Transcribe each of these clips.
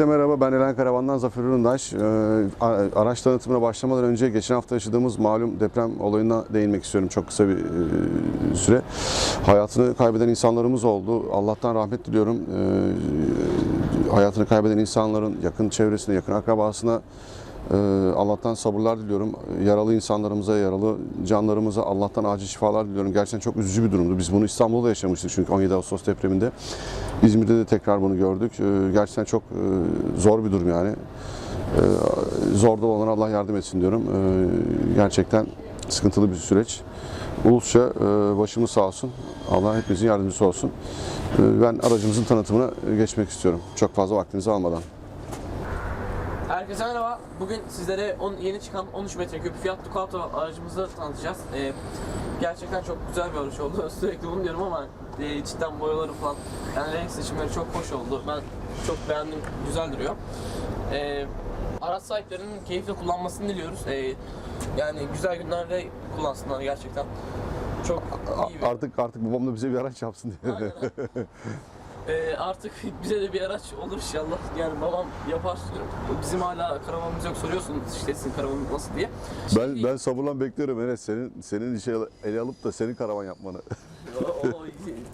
Herkese merhaba, ben Eren Karavan'dan Zafer Üründaş. Ee, araç tanıtımına başlamadan önce geçen hafta yaşadığımız malum deprem olayına değinmek istiyorum çok kısa bir e, süre. Hayatını kaybeden insanlarımız oldu. Allah'tan rahmet diliyorum. Ee, hayatını kaybeden insanların yakın çevresine, yakın akrabasına Allah'tan sabırlar diliyorum. Yaralı insanlarımıza, yaralı canlarımıza Allah'tan acil şifalar diliyorum. Gerçekten çok üzücü bir durumdu. Biz bunu İstanbul'da yaşamıştık çünkü 17 Ağustos depreminde. İzmir'de de tekrar bunu gördük. Ee, Gerçekten çok e, zor bir durum yani. Ee, Zorda olanlara Allah yardım etsin diyorum. Ee, Gerçekten sıkıntılı bir süreç. Ulusça e, başımız sağ olsun. Allah hepimizin yardımcısı olsun. Ee, Ben aracımızın tanıtımına geçmek istiyorum. Çok fazla vaktinizi almadan. Herkese merhaba. Bugün sizlere on, yeni çıkan 13 metreküp Fiat Ducato aracımızı tanıtacağız. Ee, gerçekten çok güzel bir araç oldu. Sürekli bunu diyorum ama e, cidden boyaları falan, yani renk seçimleri çok hoş oldu. Ben çok beğendim, güzel duruyor. Ee, araç sahiplerinin keyifle kullanmasını diliyoruz. Ee, yani güzel günlerde kullansınlar gerçekten. Çok iyi bir... Artık artık babam da bize bir araç yapsın diye. Aynen. Ee, artık bize de bir araç olur inşallah. Yani babam yapar. Bizim hala karavanımız yok soruyorsunuz işte sizin karavanın nasıl diye. Şey Ben ben sabırla bekliyorum Enes senin senin işe ele alıp da senin karavan yapmanı. o, o-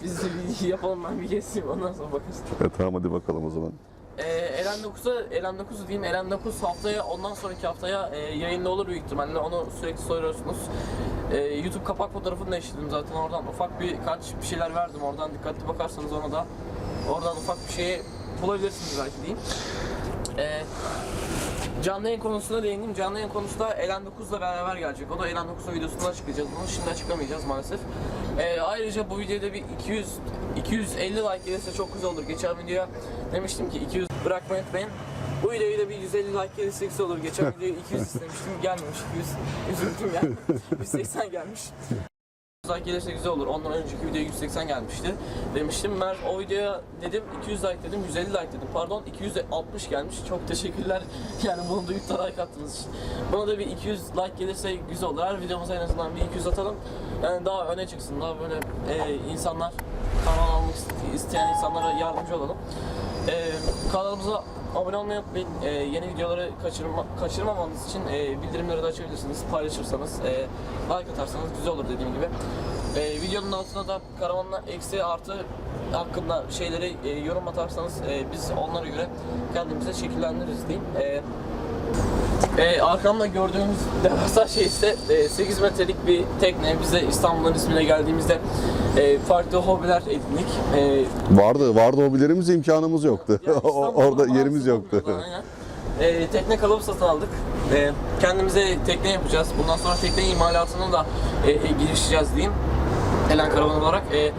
biz bir yapalım ben bir keseyim ondan sonra bakarız. evet, tamam hadi bakalım o zaman. Ee, LN9'a LN9 diyeyim LN9 haftaya ondan sonraki haftaya e, yayında olur büyük ihtimalle onu sürekli soruyorsunuz. Ee, YouTube kapak fotoğrafını da eşledim zaten oradan ufak bir kaç bir şeyler verdim oradan dikkatli bakarsanız ona da oradan ufak bir şey bulabilirsiniz belki diyeyim. Ee, Canlı yayın konusuna değindim. Canlı yayın konusu da Elen 9'la beraber gelecek. O da Elen 9'un videosunu açıklayacağız. Bunu şimdi açıklamayacağız maalesef. Ee, ayrıca bu videoda bir 200 250 like gelirse çok güzel olur. Geçen videoya demiştim ki 200 bırakmayı unutmayın. Bu videoyu da bir 150 like gelirse güzel olur. Geçen videoyu 200 istemiştim. Gelmemiş 200. Üzüldüm yani. 180 gelmiş. 200 like gelirse güzel olur. Ondan önceki videoya 180 gelmişti. Demiştim ben o videoya dedim 200 like dedim 150 like dedim. Pardon 260 gelmiş. Çok teşekkürler. Yani bunu duyup da like attığınız için. Buna da bir 200 like gelirse güzel olur. Her videomuza en azından bir 200 atalım. Yani daha öne çıksın. Daha böyle e, insanlar kanal almak iste- isteyen insanlara yardımcı olalım. E, kanalımıza abone olmayı unutmayın. E, yeni videoları kaçırma, kaçırmamanız için e, bildirimleri de açabilirsiniz. Paylaşırsanız, e, like atarsanız güzel olur dediğim gibi. E, videonun altına da karavanla eksi artı hakkında şeyleri e, yorum atarsanız e, biz onlara göre kendimize şekillendiririz diyeyim. E, e, arkamda gördüğümüz devasa şey ise e, 8 metrelik bir tekne. Bize İstanbul'un ismine geldiğimizde e, farklı hobiler edindik. E, Vardı, vardı hobilerimiz imkanımız yoktu. yani Orada bazı yerimiz yoktu. aynen. E, tekne kalıbı satın aldık. E, kendimize tekne yapacağız. Bundan sonra tekne imalatına da e, e, girişeceğiz diyeyim. Elen karavan olarak. E,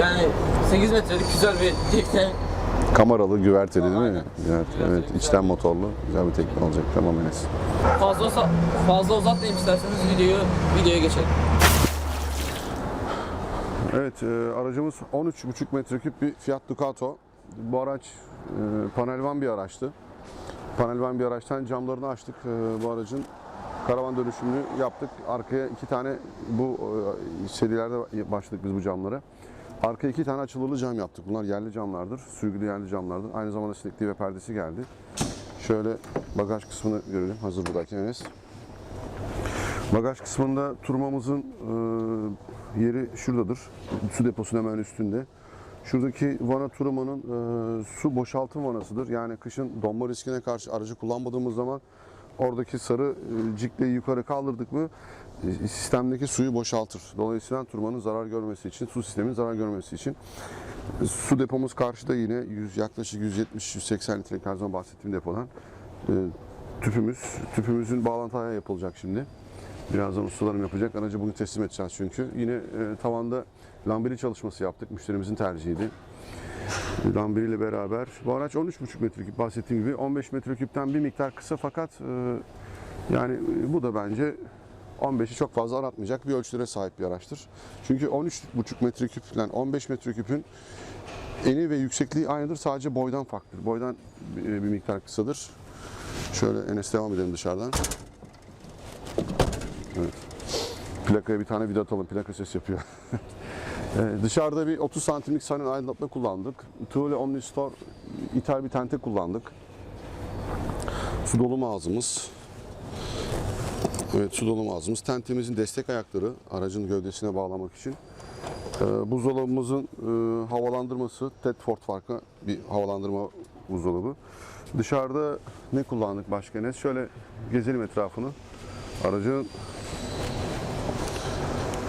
yani 8 metrelik güzel bir tekne Kameralı, güverteli değil mi? Güverteli, evet. içten motorlu. Güzel bir tekne olacak. Tamam Enes. Fazla fazla uzatmayayım isterseniz videoyu videoya geçelim. Evet, e, aracımız 13,5 metreküp bir Fiat Ducato. Bu araç e, panelvan bir araçtı. Panelvan bir araçtan camlarını açtık. E, bu aracın karavan dönüşümünü yaptık. Arkaya iki tane bu e, serilerde başladık biz bu camlara. Arkaya iki tane açılırlı cam yaptık. Bunlar yerli camlardır. Sürgülü yerli camlardır. Aynı zamanda sinekliği ve perdesi geldi. Şöyle bagaj kısmını görelim. Hazır buradayken Enes. Bagaj kısmında turmamızın e, yeri şuradadır. Su deposunun hemen üstünde. Şuradaki vana turmanın e, su boşaltım vanasıdır. Yani kışın donma riskine karşı aracı kullanmadığımız zaman oradaki sarı e, cikleyi yukarı kaldırdık mı sistemdeki suyu boşaltır. Dolayısıyla turmanın zarar görmesi için, su sisteminin zarar görmesi için su depomuz karşıda yine 100 yaklaşık 170-180 litrelik her zaman bahsettiğim depodan e, tüpümüz. Tüpümüzün bağlantı ayağı yapılacak şimdi. Birazdan ustalarım yapacak. Aracı bugün teslim edeceğiz çünkü. Yine e, tavanda lambiri çalışması yaptık. Müşterimizin tercihiydi. Lambiri ile beraber. Bu araç 13,5 metreküp bahsettiğim gibi. 15 metreküpten bir miktar kısa fakat e, yani e, bu da bence 15'i çok fazla aratmayacak bir ölçülere sahip bir araçtır. Çünkü 13,5 metreküp ile 15 metreküpün eni ve yüksekliği aynıdır. Sadece boydan farklıdır. Boydan bir miktar kısadır. Şöyle Enes devam edelim dışarıdan. Evet. Plakaya bir tane vida atalım. Plaka ses yapıyor. Dışarıda bir 30 santimlik sarı aydınlatma kullandık. Thule Omnistore ithal bir tente kullandık. Su dolum ağzımız. Evet su dolum ağzımız. Tentemizin destek ayakları aracın gövdesine bağlamak için. Ee, buzdolabımızın e, havalandırması Tedford farklı bir havalandırma buzdolabı. Dışarıda ne kullandık başka ne? Şöyle gezelim etrafını. Aracın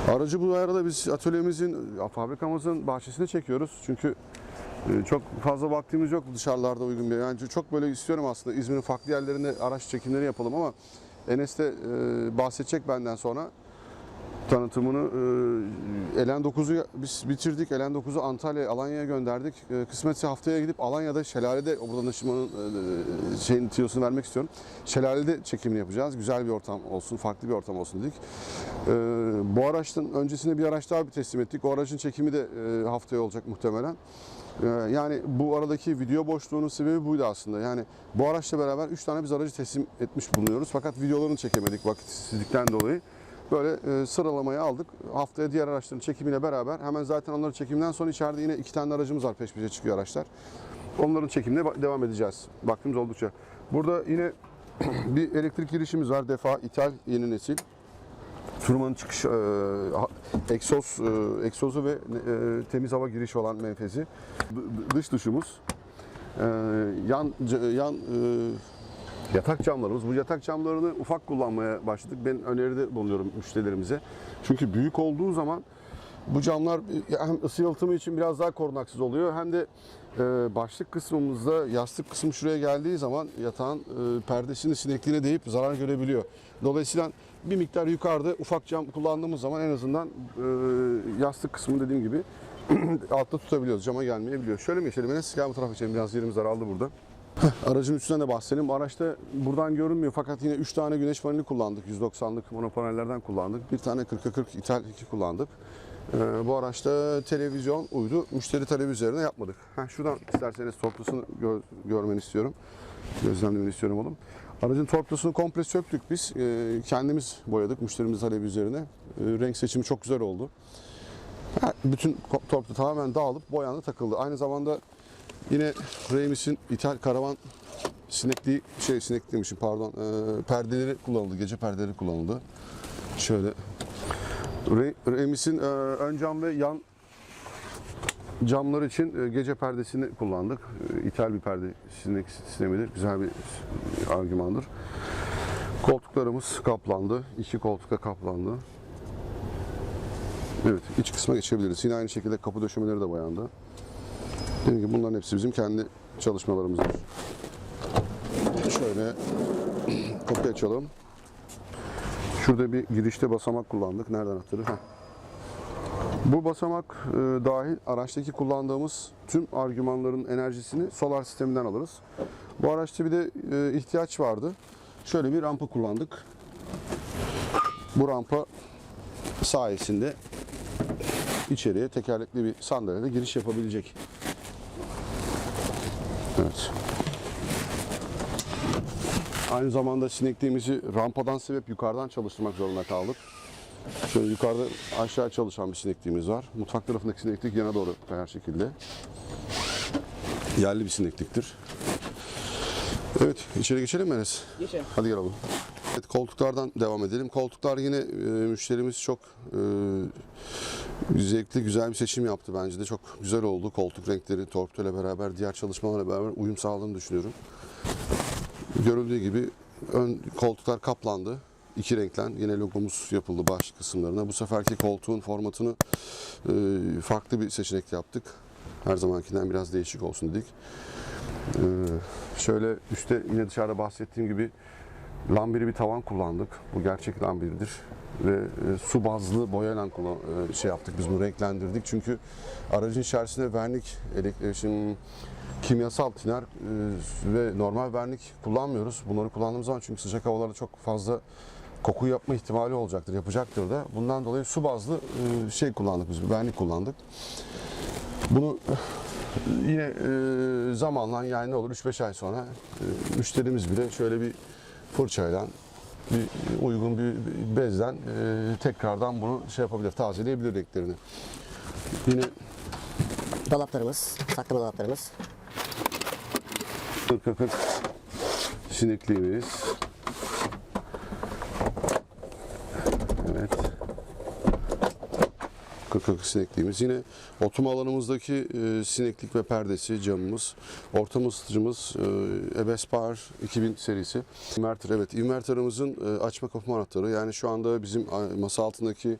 Aracı bu arada biz atölyemizin, fabrikamızın bahçesine çekiyoruz. Çünkü e, çok fazla vaktimiz yok dışarılarda uygun bir. Yani çok böyle istiyorum aslında İzmir'in farklı yerlerinde araç çekimleri yapalım ama Enes de e, bahsedecek benden sonra tanıtımını. E, Elen 9'u biz bitirdik. Elen 9'u Antalya, Alanya'ya gönderdik. E, kısmetse haftaya gidip Alanya'da Şelale'de buradan ışımanın e, şeyin tiyosunu vermek istiyorum. Şelale'de çekimini yapacağız. Güzel bir ortam olsun, farklı bir ortam olsun dedik. E, bu araçtan öncesinde bir araç daha bir teslim ettik. O aracın çekimi de e, haftaya olacak muhtemelen. E, yani bu aradaki video boşluğunun sebebi buydu aslında. Yani bu araçla beraber 3 tane biz aracı teslim etmiş bulunuyoruz. Fakat videolarını çekemedik vakitsizlikten dolayı. Böyle e, sıralamaya aldık. Haftaya diğer araçların çekimiyle beraber hemen zaten onların çekiminden sonra içeride yine iki tane aracımız var peş peşe çıkıyor araçlar. Onların çekimine devam edeceğiz. Vaktimiz oldukça. Burada yine bir elektrik girişimiz var. Defa ithal yeni nesil. Firmanın çıkış e, egzoz e, egzozu ve e, temiz hava girişi olan menfezi. Dış dışımız. E, yan yan e, yatak camlarımız. Bu yatak camlarını ufak kullanmaya başladık. Ben öneride bulunuyorum müşterilerimize. Çünkü büyük olduğu zaman bu camlar e, hem ısı yalıtımı için biraz daha korunaksız oluyor hem de e, başlık kısmımızda yastık kısmı şuraya geldiği zaman yatağın e, perdesinin sinekliğine değip zarar görebiliyor. Dolayısıyla bir miktar yukarıda ufak cam kullandığımız zaman en azından e, yastık kısmını dediğim gibi altta tutabiliyoruz. Cama gelmeyebiliyor. Şöyle mi geçelim Enes? Gel bu tarafa geçelim. Biraz yerimiz daraldı burada. Aracın üstünden de bahsedelim. Araçta buradan görünmüyor fakat yine 3 tane güneş paneli kullandık. 190'lık monopanellerden kullandık. Bir tane 40'a 40 ithal 2 kullandık. Ee, bu araçta televizyon uydu. Müşteri talebi üzerine yapmadık. Heh, şuradan isterseniz torplusunu gö- görmeni istiyorum. Gözlemlemeni istiyorum oğlum. Aracın torplusunu komple söktük biz. Ee, kendimiz boyadık müşterimiz talebi üzerine. Ee, renk seçimi çok güzel oldu. Bütün torplu tamamen dağılıp boyandı takıldı. Aynı zamanda yine Remis'in ithal karavan sinekli şey sinek demişim pardon ee, perdeleri kullanıldı gece perdeleri kullanıldı şöyle Re- Remis'in ön cam ve yan camlar için e, gece perdesini kullandık E, ithal bir perde sistemidir güzel bir argümandır koltuklarımız kaplandı iki koltukta kaplandı Evet, iç kısma geçebiliriz. Yine aynı şekilde kapı döşemeleri de boyandı. Dediğim gibi bunların hepsi bizim kendi çalışmalarımızdır. Şöyle kapıyı açalım. Şurada bir girişte basamak kullandık. Nereden anahtarı? Bu basamak e, dahil araçtaki kullandığımız tüm argümanların enerjisini solar sisteminden alırız. Bu araçta bir de e, ihtiyaç vardı. Şöyle bir rampa kullandık. Bu rampa sayesinde içeriye tekerlekli bir sandalyede giriş yapabilecek. Evet. Aynı zamanda sinekliğimizi rampadan sebep yukarıdan çalıştırmak zorunda kaldık. Şöyle yukarıda aşağı çalışan bir sinekliğimiz var. Mutfak tarafındaki sineklik yana doğru kayar şekilde. Yerli bir sinekliktir. Evet, içeri geçelim mi Enes? Geçelim. Hadi gel oğlum. Evet, koltuklardan devam edelim. Koltuklar yine e, müşterimiz çok e, zevkli, güzel bir seçim yaptı bence de. Çok güzel oldu. Koltuk renkleri, torpido ile beraber, diğer çalışmalarla beraber uyum sağladığını düşünüyorum. Görüldüğü gibi ön koltuklar kaplandı. İki renklen yine logomuz yapıldı baş kısımlarına. Bu seferki koltuğun formatını e, farklı bir seçenek yaptık. Her zamankinden biraz değişik olsun dedik. E, şöyle üstte yine dışarıda bahsettiğim gibi lambiri bir tavan kullandık. Bu gerçek lambiridir. Ve e, su bazlı boyayla kullan, şey yaptık biz bunu renklendirdik. Çünkü aracın içerisinde vernik, şimdi kimyasal tiner ve normal vernik kullanmıyoruz. Bunları kullandığımız zaman çünkü sıcak havalarda çok fazla koku yapma ihtimali olacaktır, yapacaktır da. Bundan dolayı su bazlı e, şey kullandık biz, vernik kullandık. Bunu yine e, zamanla yani ne olur 3-5 ay sonra e, müşterimiz bile şöyle bir fırçayla bir uygun bir bezden tekrardan bunu şey yapabilir, tazeleyebilir renklerini. Yine Dolaplarımız, saklama dolaplarımız. 40 40 sinekliğimiz. Evet. 40 sinekliğimiz. Yine oturma alanımızdaki e, sineklik ve perdesi camımız. Ortam ısıtıcımız e, Ebespar 2000 serisi. Inverter evet inverterımızın e, açma kapama anahtarı. Yani şu anda bizim masa altındaki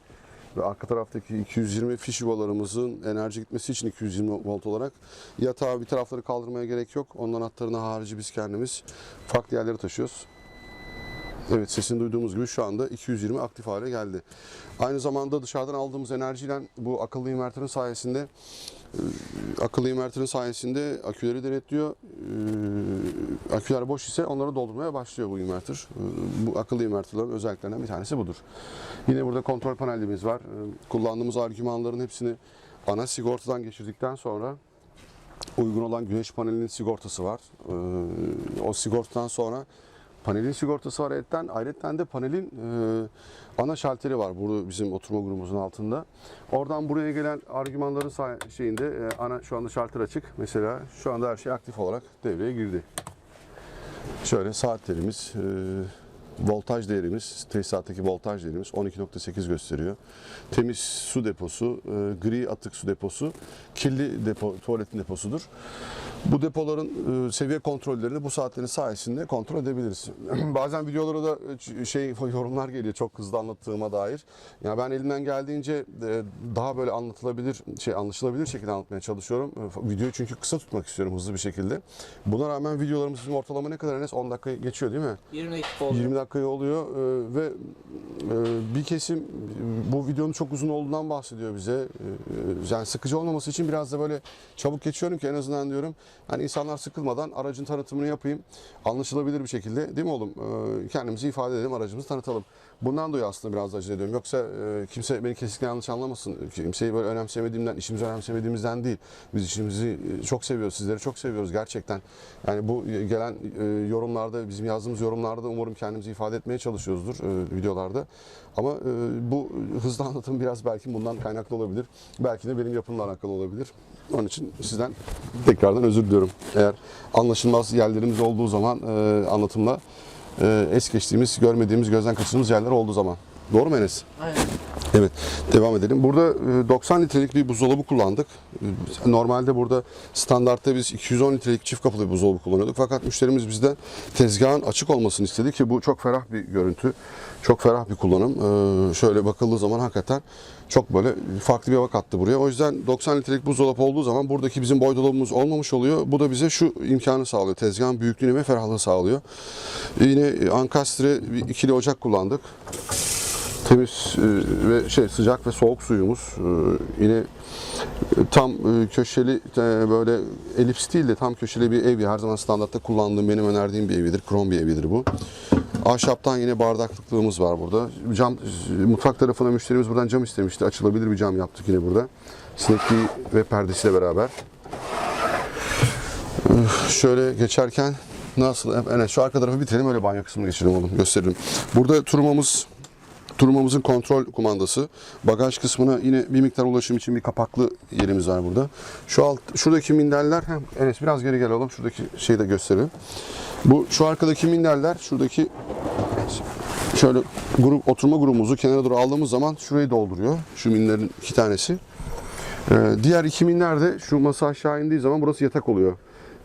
ve arka taraftaki 220 fiş yuvalarımızın enerji gitmesi için 220 volt olarak yatağı bir tarafları kaldırmaya gerek yok. Onun anahtarını harici biz kendimiz farklı yerlere taşıyoruz. Evet sesini duyduğumuz gibi şu anda 220 aktif hale geldi. Aynı zamanda dışarıdan aldığımız enerjiyle bu akıllı inverterin sayesinde e, akıllı inverterin sayesinde aküleri denetliyor. E, Aküler boş ise onları doldurmaya başlıyor bu inverter. E, Bu akıllı inverterlerin özelliklerinden bir tanesi budur. Yine burada kontrol panelimiz var. Kullandığımız argümanların hepsini ana sigortadan geçirdikten sonra uygun olan güneş panelinin sigortası var. O sigortadan sonra Panelin sigortası var ayrıca. Ayrıca de panelin e, ana şalteri var burada bizim oturma grubumuzun altında. Oradan buraya gelen argümanların say- şeyinde e, ana şu anda şalter açık. Mesela şu anda her şey aktif olarak devreye girdi. Şöyle saatlerimiz, e, voltaj değerimiz, tesisattaki voltaj değerimiz 12.8 gösteriyor. Temiz su deposu, e, gri atık su deposu, kirli depo, tuvaletin deposudur. Bu depoların e, seviye kontrollerini bu saatlerin sayesinde kontrol edebiliriz. Bazen videolara da e, şey yorumlar geliyor çok hızlı anlattığıma dair. Ya ben elimden geldiğince e, daha böyle anlatılabilir, şey anlaşılabilir şekilde anlatmaya çalışıyorum. Videoyu çünkü kısa tutmak istiyorum hızlı bir şekilde. Buna rağmen videolarımız bizim ortalama ne kadar Enes? 10 dakika geçiyor değil mi? 20 dakika oldu. 20 dakikayı oluyor ve bir kesim bu videonun çok uzun olduğundan bahsediyor bize. Yani sıkıcı olmaması için biraz da böyle çabuk geçiyorum ki en azından diyorum hani insanlar sıkılmadan aracın tanıtımını yapayım. Anlaşılabilir bir şekilde değil mi oğlum? E, kendimizi ifade edelim, aracımızı tanıtalım. Bundan dolayı aslında biraz acele ediyorum. Yoksa e, kimse beni kesinlikle yanlış anlamasın. Kimseyi böyle önemsemediğimden, işimizi önemsemediğimizden değil. Biz işimizi e, çok seviyoruz, sizleri çok seviyoruz gerçekten. Yani bu gelen e, yorumlarda, bizim yazdığımız yorumlarda umarım kendimizi ifade etmeye çalışıyoruzdur e, videolarda. Ama e, bu hızlı anlatım biraz belki bundan kaynaklı olabilir. Belki de benim yapımla alakalı olabilir. Onun için sizden tekrardan özür diliyorum. Eğer anlaşılmaz yerlerimiz olduğu zaman e, anlatımla e, es geçtiğimiz, görmediğimiz, gözden kaçırdığımız yerler olduğu zaman. Doğru mu Enes? Aynen. Evet, devam edelim. Burada e, 90 litrelik bir buzdolabı kullandık. E, Normalde burada standartta biz 210 litrelik çift kapılı bir buzdolabı kullanıyorduk. Fakat müşterimiz bizden tezgahın açık olmasını istedi ki bu çok ferah bir görüntü. Çok ferah bir kullanım. E, Şöyle bakıldığı zaman hakikaten çok böyle farklı bir hava kattı buraya. O yüzden 90 litrelik buzdolabı olduğu zaman buradaki bizim boy dolabımız olmamış oluyor. Bu da bize şu imkanı sağlıyor. Tezgahın büyüklüğünü ve ferahlığını sağlıyor. Yine Ankastre bir ikili ocak kullandık temiz e, ve şey sıcak ve soğuk suyumuz. E, yine e, tam köşeli böyle elips değil de tam köşeli bir ev her zaman standartta kullandığım benim önerdiğim bir evidir. Krom bir evidir bu. Ahşaptan yine bardaklıklığımız var burada. Cam mutfak tarafına müşterimiz buradan cam istemişti. Açılabilir bir cam yaptık yine burada. Sinekliği ve perdesiyle beraber. Şöyle geçerken nasıl evet şu arka tarafı bitirelim öyle banyo kısmını geçirelim oğlum. Gösteririm. Burada turumamız Turumamızın kontrol kumandası. Bagaj kısmına yine bir miktar ulaşım için bir kapaklı yerimiz var burada. Şu alt, şuradaki minderler, hem Enes biraz geri gel oğlum. Şuradaki şeyi de gösterelim. Bu şu arkadaki minderler, şuradaki şöyle grup oturma grubumuzu kenara doğru aldığımız zaman şurayı dolduruyor. Şu minlerin iki tanesi. Ee, diğer iki minler de şu masa aşağı indiği zaman burası yatak oluyor.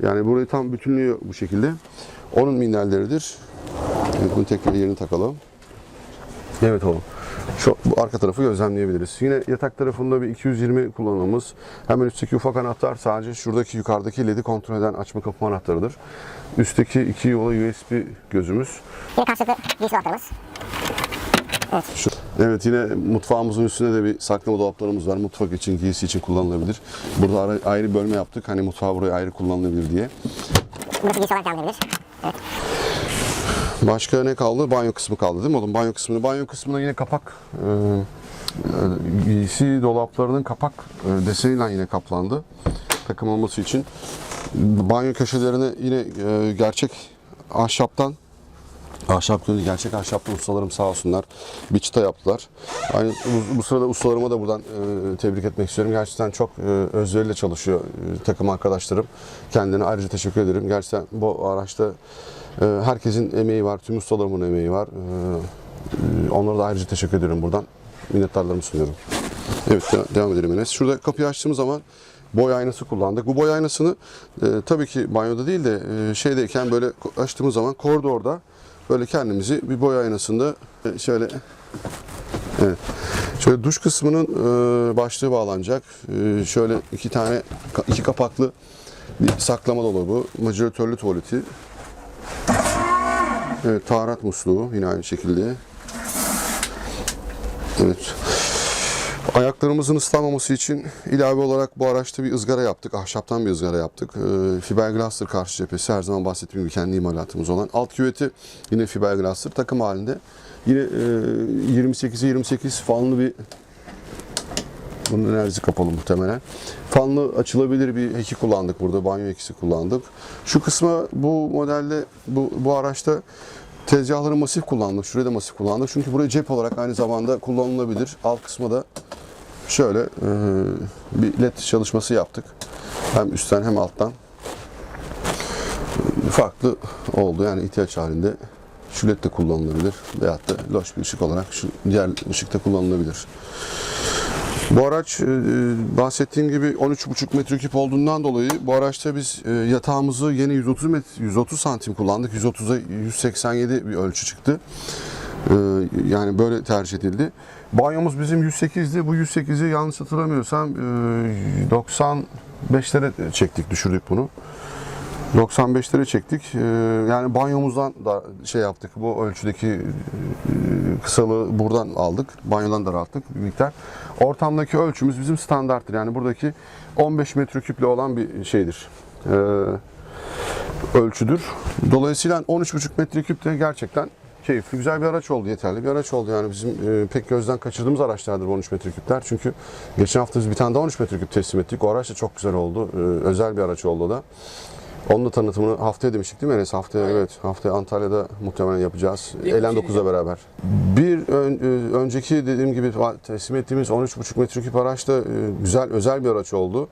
Yani burayı tam bütünlüyor bu şekilde. Onun minderleridir. Evet, bunu tekrar yerine takalım. Evet oğlum. Şu bu arka tarafı gözlemleyebiliriz. Yine yatak tarafında bir 220 kullanmamız. Hemen üstteki ufak anahtar sadece şuradaki yukarıdaki LED'i kontrol eden açma kapama anahtarıdır. Üstteki iki yola USB gözümüz. Yine karşılıklı giysi dolaplarımız. Şu, evet yine mutfağımızın üstünde de bir saklama dolaplarımız var. Mutfak için, giysi için kullanılabilir. Burada ara- ayrı bölme yaptık. Hani mutfağı buraya ayrı kullanılabilir diye. Burası giysi olarak devam edebilir. Başka ne kaldı? Banyo kısmı kaldı değil mi oğlum? Banyo kısmını. Banyo kısmına yine kapak e, e, dolaplarının kapak e, deseniyle yine kaplandı. Takım olması için. Banyo köşelerine yine e, gerçek ahşaptan Ahşap gönül gerçek ahşaplı ustalarım sağ olsunlar. Bir çıta yaptılar. Aynı bu, bu sırada ustalarıma da buradan e, tebrik etmek istiyorum. Gerçekten çok e, özveriyle çalışıyor e, takım arkadaşlarım. Kendine ayrıca teşekkür ederim. Gerçekten bu araçta herkesin emeği var, tüm ustalarımın emeği var. E, e, onlara da ayrıca teşekkür ediyorum buradan. Minnettarlarımı sunuyorum. Evet de- devam edelim Enes. Şurada kapıyı açtığımız zaman boy aynası kullandık. Bu boy aynasını e, tabii ki banyoda değil de e, şeydeyken böyle açtığımız zaman koridorda böyle kendimizi bir boy aynasında e, şöyle Evet. Şöyle duş kısmının e, başlığı bağlanacak. E, şöyle iki tane iki kapaklı bir saklama dolabı, majoratörlü tuvaleti. Evet, taharat musluğu yine aynı şekilde. Evet. Ayaklarımızın ıslanmaması için ilave olarak bu araçta bir ızgara yaptık. Ahşaptan bir ızgara yaptık. Ee, fiberglass'tır karşı cephesi. Her zaman bahsettiğim gibi kendi imalatımız olan. Alt küveti yine fiberglass'tır. Takım halinde. Yine e, 28'e 28 fanlı bir bunun enerjisi kapalı muhtemelen. Fanlı açılabilir bir eki kullandık burada. Banyo ekisi kullandık. Şu kısma bu modelde bu, bu araçta tezgahları masif kullandık. Şuraya da masif kullandık. Çünkü buraya cep olarak aynı zamanda kullanılabilir. Alt kısma da şöyle e, bir led çalışması yaptık. Hem üstten hem alttan. Farklı oldu yani ihtiyaç halinde. Şu led de kullanılabilir. Veyahut da loş bir ışık olarak şu diğer ışık da kullanılabilir. Bu araç e, bahsettiğim gibi 13,5 metreküp olduğundan dolayı bu araçta biz e, yatağımızı yeni 130 met 130 santim kullandık. 130'a 187 bir ölçü çıktı. E, Yani böyle tercih edildi. Banyomuz bizim 108'di. Bu 108'i yanlış hatırlamıyorsam e, 95'lere çektik, düşürdük bunu. 95'lere çektik. E, Yani banyomuzdan da şey yaptık. Bu ölçüdeki e, kısalığı buradan aldık. Banyodan daralttık bir miktar. Ortamdaki ölçümüz bizim standarttır. Yani buradaki 15 metreküple olan bir şeydir. E, ölçüdür. Dolayısıyla 13,5 metreküp de gerçekten keyifli, güzel bir araç oldu, yeterli bir araç oldu. Yani bizim e, pek gözden kaçırdığımız araçlardır bu 13 metreküpler. Çünkü geçen hafta biz bir tane daha 13 metreküp teslim ettik. O araç da çok güzel oldu. E, özel bir araç oldu o da. Onun da tanıtımını haftaya demiştik değil mi Enes? Haftaya evet. Haftaya Antalya'da muhtemelen yapacağız. İki 9'la beraber. Bir ön- e, önceki dediğim gibi teslim ettiğimiz 13,5 metreküp araç da e, güzel özel bir araç oldu.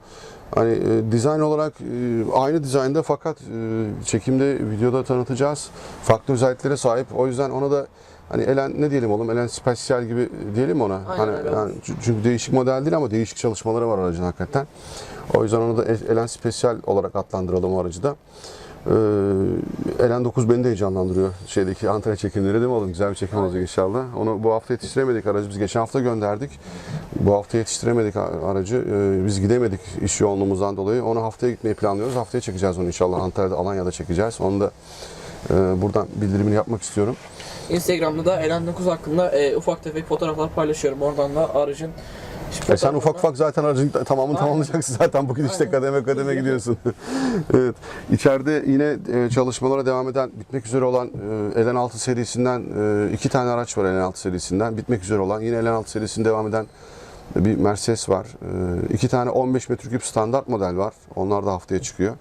Hani e, dizayn olarak e, aynı dizaynda fakat e, çekimde videoda tanıtacağız. Farklı özelliklere sahip. O yüzden ona da hani Elen ne diyelim oğlum? Elen Special gibi diyelim ona. Aynen hani öyle. yani çünkü değişik model değil ama değişik çalışmaları var aracın hakikaten. O yüzden onu da E- Elen Special olarak adlandıralım o aracı da. Ee, Elen 9 beni de heyecanlandırıyor. Şeydeki Antalya çekimleri değil mi oğlum? Güzel bir çekim olacak inşallah. Onu bu hafta yetiştiremedik aracı. Biz geçen hafta gönderdik. Bu hafta yetiştiremedik aracı. Ee, biz gidemedik iş yoğunluğumuzdan dolayı. Onu haftaya gitmeyi planlıyoruz. Haftaya çekeceğiz onu inşallah. Antalya'da, Alanya'da çekeceğiz. Onu da e, buradan bildirimini yapmak istiyorum. Instagram'da da Elen 9 hakkında e, ufak tefek fotoğraflar paylaşıyorum. Oradan da aracın E sen ufak ufak zaten aracın ta- tamamını tamamlayacaksın zaten bugün işte Aynen. kademe kademe gidiyorsun. evet. İçeride yine e, çalışmalara devam eden bitmek üzere olan e, Elen 6 serisinden e, iki tane araç var Elen 6 serisinden bitmek üzere olan yine Elen 6 serisinde devam eden bir Mercedes var. İki tane 15 metreküp standart model var. Onlar da haftaya çıkıyor.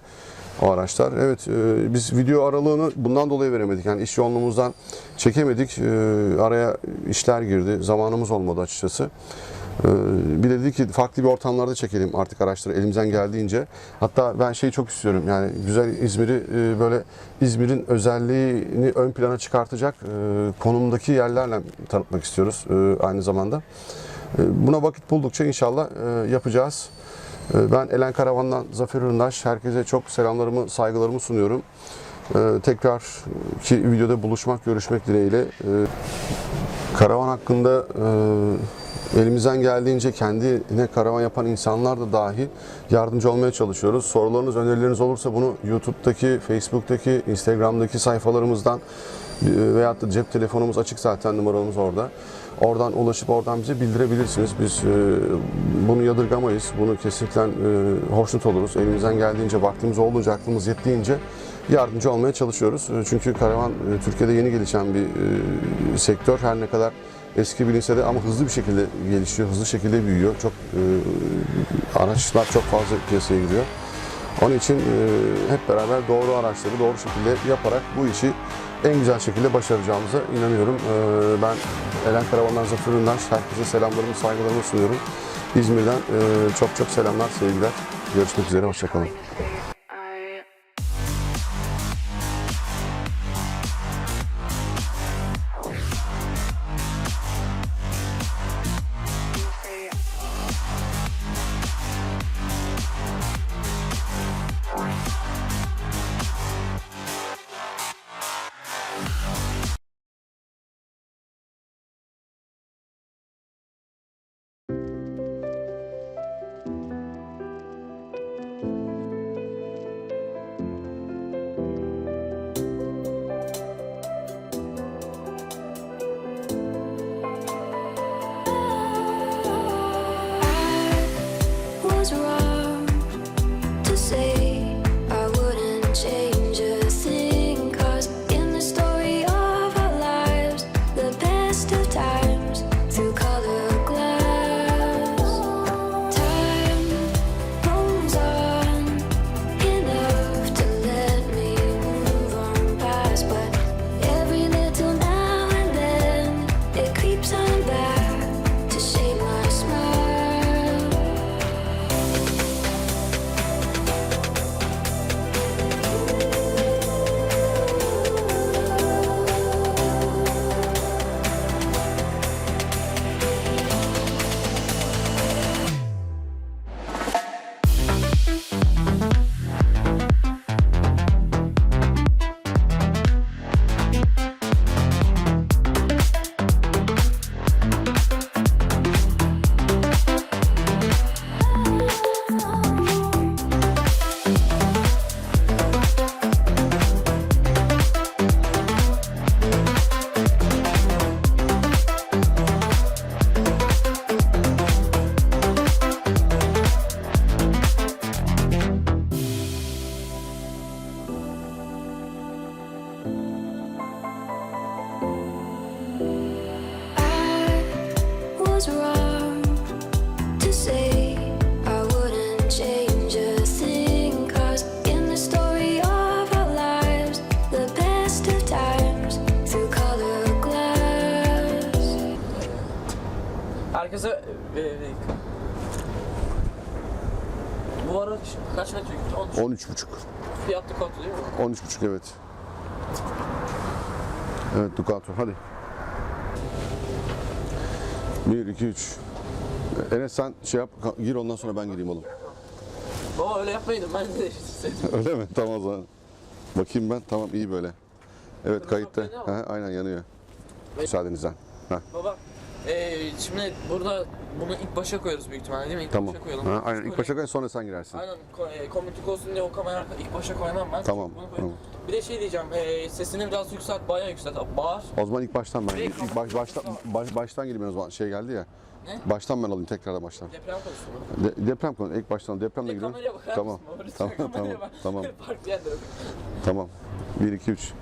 O araçlar. Evet e, biz video aralığını bundan dolayı veremedik. Yani iş yoğunluğumuzdan çekemedik. E, araya işler girdi. Zamanımız olmadı açıkçası. Ee, Bir de dedik ki farklı bir ortamlarda çekelim artık araçları elimizden geldiğince. Hatta ben şeyi çok istiyorum yani güzel İzmir'i e, böyle İzmir'in özelliğini ön plana çıkartacak e, konumdaki yerlerle tanıtmak istiyoruz e, aynı zamanda. E, Buna vakit buldukça inşallah e, yapacağız. E, Ben Elen Karavan'dan Zafer Üründaş. Herkese çok selamlarımı, saygılarımı sunuyorum. E, Tekrar ki videoda buluşmak, görüşmek dileğiyle. E, Karavan hakkında e, elimizden geldiğince kendine karavan yapan insanlar da dahil yardımcı olmaya çalışıyoruz. Sorularınız, önerileriniz olursa bunu YouTube'daki, Facebook'taki, Instagram'daki sayfalarımızdan veyahut da cep telefonumuz açık zaten numaramız orada. Oradan ulaşıp oradan bize bildirebilirsiniz. Biz e, bunu yadırgamayız. Bunu kesinlikle e, hoşnut oluruz. Elimizden geldiğince, vaktimiz olduğunca, aklımız yettiğince yardımcı olmaya çalışıyoruz. E, Çünkü karavan Türkiye'de yeni gelişen bir sektör. Her ne kadar eski bilinse de ama hızlı bir şekilde gelişiyor, hızlı şekilde büyüyor. Çok araçlar çok fazla piyasaya giriyor. Onun için hep beraber doğru araçları doğru şekilde yaparak bu işi en güzel şekilde başaracağımıza inanıyorum. E, ben Elen Karavanlar Zafer. Herkese selamlarımı, saygılarımı sunuyorum. İzmir'den e, çok çok selamlar, sevgiler. Görüşmek üzere, hoşçakalın. 13.5. Fiyat Ducato değil mi? 13.5 evet. Evet Ducato hadi. 1, 2, 3. Enes sen şey yap, gir ondan sonra ben gireyim oğlum. Baba öyle yapmayın ben de değiştirdim. Öyle mi? Tamam o zaman. Bakayım ben. Tamam iyi böyle. Evet kayıtta. aynen yanıyor. Müsaadenizden. Heh, Baba e, şimdi burada bunu ilk başa koyarız büyük ihtimalle değil mi? İlk tamam. başa koyalım. Ha, aynen ilk başa koy sonra sen girersin. Aynen ko- e, olsun diye o kamera ilk başa koymam ben. Tamam, Bunu tamam. Bir de şey diyeceğim, e, sesini biraz yükselt, bayağı yükselt. Bağır. O zaman ilk baştan ben. Direkt ilk baş, baştan, baş, baştan gireyim o zaman. Şey geldi ya. Ne? Baştan ben alayım tekrardan baştan. Deprem konusunu. De, deprem konu. İlk baştan depremle girelim. kameraya bakar Tamam. mısın? Tamam, kameraya tamam, bak. tamam. Farklı yerde. Tamam. 1 2 3.